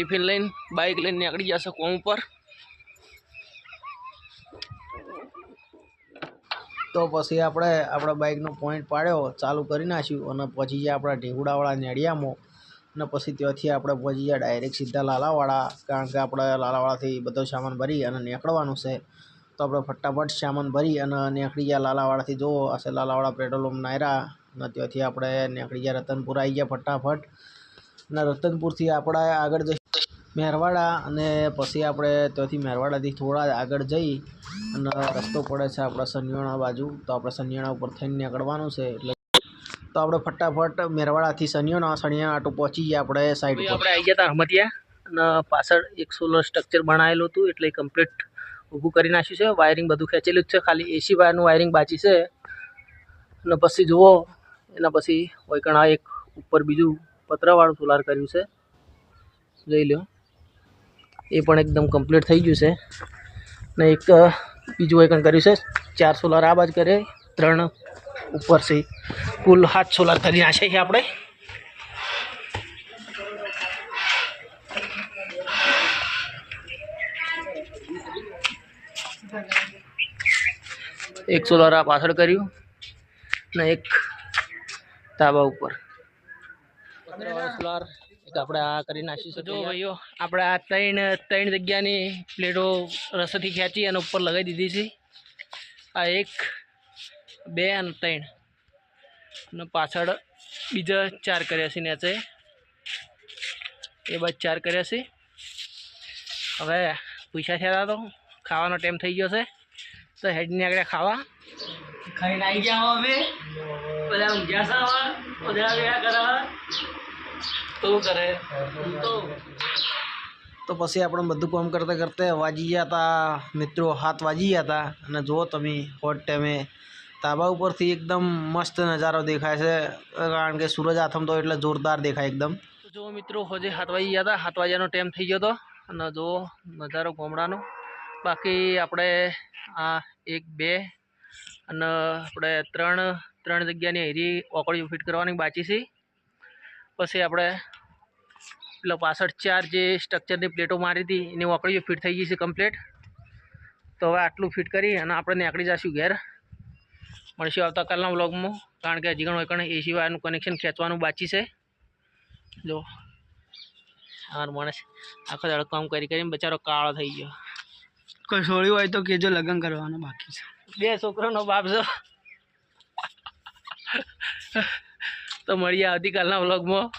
Tiffin લઈને bike લઈને નીકળી જશે કોમ ઉપર. તો પછી આપણે આપણા બાઇકનો પોઈન્ટ પાડ્યો, ચાલુ કરી નાખ્યું અને પછી જે આપણા ઢેગુડાવાળા નેડિયામાં અને પછી ત્યાંથી આપણે પહોંચી ગયા ડાયરેક્ટ સીધા લાલાવાડા કારણ કે આપણે લાલાવાડાથી બધો સામાન ભરી અને નીકળવાનું છે, તો આપણે ફટાફટ સામાન ભરી અને નીકળી ગયા લાલાવાડાથી જો હશે લાલાવાડા પેટ્રોલ પંપ નાયરા અને ત્યાંથી આપણે નીકળી ગયા રતનપુર. આવી ગયા ફટાફટ. અને રતનપુરથી આપણે આગળ જઈ મેરવાડા અને પછી આપણે ત્યાંથી મેરવાડાથી થોડા આગળ જઈ અને રસ્તો પડે છે આપણા સનિયાણા બાજુ. તો આપણે સનિયાણા ઉપર થઈને નીકળવાનું છે એટલે તો આપણે ફટાફટ મેરવાડાથી સનિયાણા સનિયાણા આટો પહોંચી ગયા આપણે સાઈડ આપણે આવી ગયા હતા હમતિયા અને પાછળ એક સોલર સ્ટ્રક્ચર બનાવેલું હતું એટલે કમ્પ્લીટ ઊભું કરી નાખ્યું છે. વાયરિંગ બધું ખેંચેલું જ છે. ખાલી એસી વાયરનું વાયરિંગ બાકી છે. અને પછી જુઓ એના પછી વૈકણા એક ઉપર બીજું પતરાવાળું સોલાર કર્યું છે. જોઈ લો એ પણ એકદમ કમ્પ્લીટ થઈ ગયું છે. ને એક બીજું વૈકણ કર્યું છે. ચાર સોલાર આ બાજ કરે, ત્રણ ઉપર છે. કુલ સાત સોલાર કરી નાખ્યા છે આપણે. એક સોલાર આ પાછળ કર્યું ને એક ધાબા ઉપર. સોલાર એક આપણે આ કરી નાખીશું જો ભાઈઓ આપણે આ ત્રણ ત્રણ જગ્યાની પ્લેટો રસથી ખેંચી અને ઉપર લગાવી દીધી છે. આ એક બે અને ત્રણ. અને પાછળ બીજા ચાર કર્યા છે નેચે. એ બાદ ચાર કર્યા છે. હવે પૈસા થયા તો ખાવાનો ટાઈમ થઈ ગયો છે. તો હેડની આગળ ખાવા. ખાઈને આવી ગયા હવે. બધા ઊંઘ્યા છે બધા ગયા કરે તો કરે? તો તો પછી આપણે બધું કામ કરતાં કરતાં વાજી ગયા હતા મિત્રો હાથ વાજી ગયા હતા અને જુઓ તમે હોટ ટાઈમે તાબા ઉપરથી એકદમ મસ્ત નજારો દેખાય છે. કારણ કે સૂરજ આથમતો એટલે જોરદાર દેખાય એકદમ. તો જો મિત્રો હોજે હાથ વાગી ગયા હતા હાથ વાગ્યાનો ટાઈમ થઈ ગયો હતો અને જો નજારો ગામડાનો. બાકી આપણે આ એક બે અને આપણે ત્રણ ત્રણ જગ્યાની હેરી ઓકળીઓ ફિટ કરવાની બાકી છે. પછી આપણે પેલા પાછળ ચાર જે સ્ટ્રક્ચરની પ્લેટો મારી હતી એની વાકડીઓ ફિટ થઈ ગઈ છે કમ્પ્લીટ તો હવે આટલું ફિટ કરી અને આપણે નીકળી જઈશું ઘેર. મળશું આવતાકાલના વ્લોગમાં કારણ કે હજી ઘણો એકણ એ વાયરનું કનેક્શન ખેંચવાનું બાકી છે. જો અમારો માણસ આખો દાડો કામ કરી કરીને બચારો કાળો થઈ ગયો. કસોળી હોય તો કેજો લગ્ન કરવાનું બાકી છે. બે છોકરાનો બાપ છો. તો મળીએ આવતીકાલના વ્લોગમાં.